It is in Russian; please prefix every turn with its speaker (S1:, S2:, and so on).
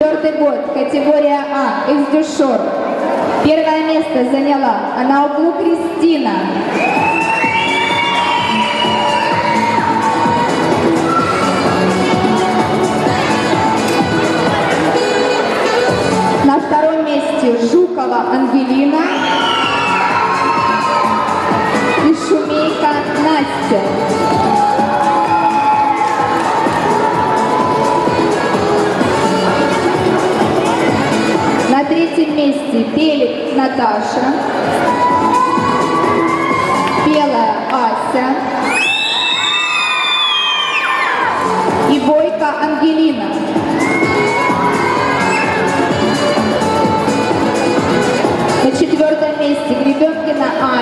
S1: Четвертый год, категория А, Издюшор. Первое место заняла, а углу Кристина. На втором месте Жукова Ангелина третьем месте Пелик Наташа, Белая Ася и Бойко Ангелина. На четвертом месте Гребенкина Аня.